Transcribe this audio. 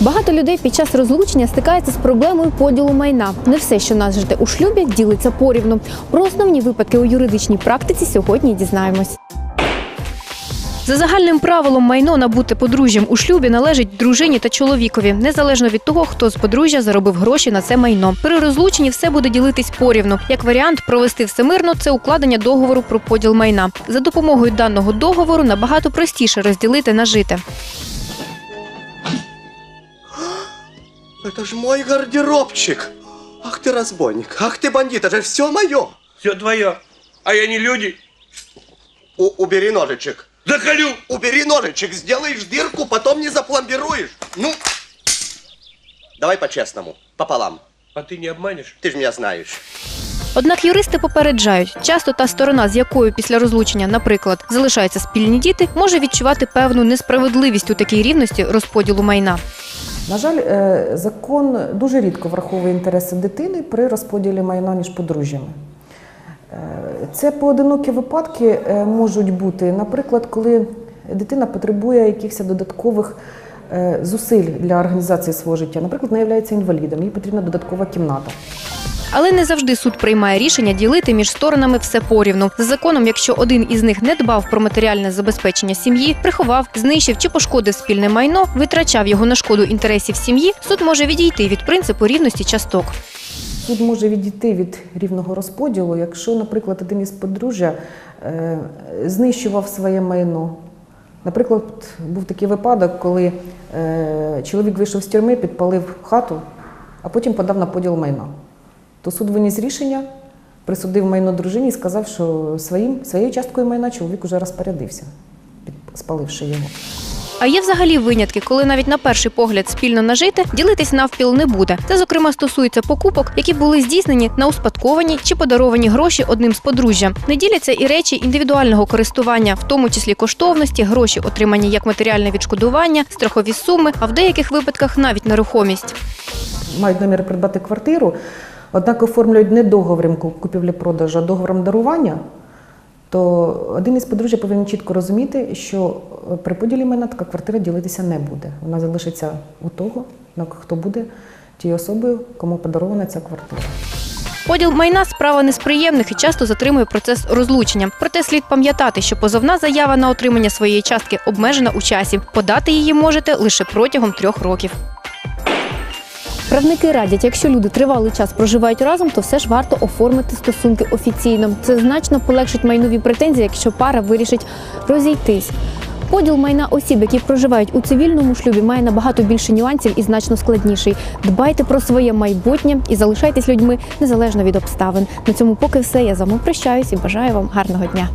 Багато людей під час розлучення стикаються з проблемою поділу майна. Не все, що нас жити у шлюбі, ділиться порівну. Про основні випадки у юридичній практиці сьогодні дізнаємось. За загальним правилом майно набуте подружжям у шлюбі належить дружині та чоловікові, незалежно від того, хто з подружжя заробив гроші на це майно. При розлученні все буде ділитись порівну. Як варіант, провести все мирно це укладення договору про поділ майна. За допомогою даного договору набагато простіше розділити нажите. Это же мой гардеробчик. Ах ты разбойник, ах ты бандит, это же все мое. Все твое. А я не люди. У- убери ножичек. Заколю. Убери ножичек, сделаешь дырку, потом не запломбируешь. Ну, давай по-честному, пополам. А ты не обманешь? Ты же меня знаешь. Однак юристи попереджають, часто та сторона, з якою після розлучення, наприклад, залишаються спільні діти, може відчувати певну несправедливість у такій рівності розподілу майна. На жаль, е, закон дуже рідко враховує інтереси дитини при розподілі майна між подружжями. Е, Це поодинокі випадки е, можуть бути, наприклад, коли дитина потребує якихось додаткових е, зусиль для організації свого життя. Наприклад, вона є інвалідом, їй потрібна додаткова кімната. Але не завжди суд приймає рішення ділити між сторонами все порівну. За законом, якщо один із них не дбав про матеріальне забезпечення сім'ї, приховав, знищив чи пошкодив спільне майно, витрачав його на шкоду інтересів сім'ї, суд може відійти від принципу рівності часток. Суд може відійти від рівного розподілу, якщо, наприклад, один із подружжя е, знищував своє майно. Наприклад, був такий випадок, коли е, чоловік вийшов з тюрми, підпалив хату, а потім подав на поділ майна. То суд виніс рішення, присудив майно дружині і сказав, що своїм, своєю часткою майна чоловік уже розпорядився, спаливши його. А є взагалі винятки, коли навіть на перший погляд спільно нажити, ділитись навпіл не буде. Це зокрема стосується покупок, які були здійснені на успадковані чи подаровані гроші одним з подружжя. Не діляться і речі індивідуального користування, в тому числі коштовності, гроші отримані як матеріальне відшкодування, страхові суми, а в деяких випадках навіть нерухомість. мають намір придбати квартиру, однак оформлюють не договором купівлі-продажу, а договором дарування, то один із подружжя повинен чітко розуміти, що е, при поділі майна така квартира ділитися не буде. Вона залишиться у того, хто буде тією особою, кому подарована ця квартира. Поділ майна справа не з приємних і часто затримує процес розлучення. Проте слід пам'ятати, що позовна заява на отримання своєї частки обмежена у часі. Подати її можете лише протягом трьох років. Правники радять, якщо люди тривалий час проживають разом, то все ж варто оформити стосунки офіційно. Це значно полегшить майнові претензії, якщо пара вирішить розійтись. Поділ майна осіб, які проживають у цивільному шлюбі, має набагато більше нюансів і значно складніший. Дбайте про своє майбутнє і залишайтесь людьми незалежно від обставин. На цьому поки все. Я з вами прощаюсь і бажаю вам гарного дня.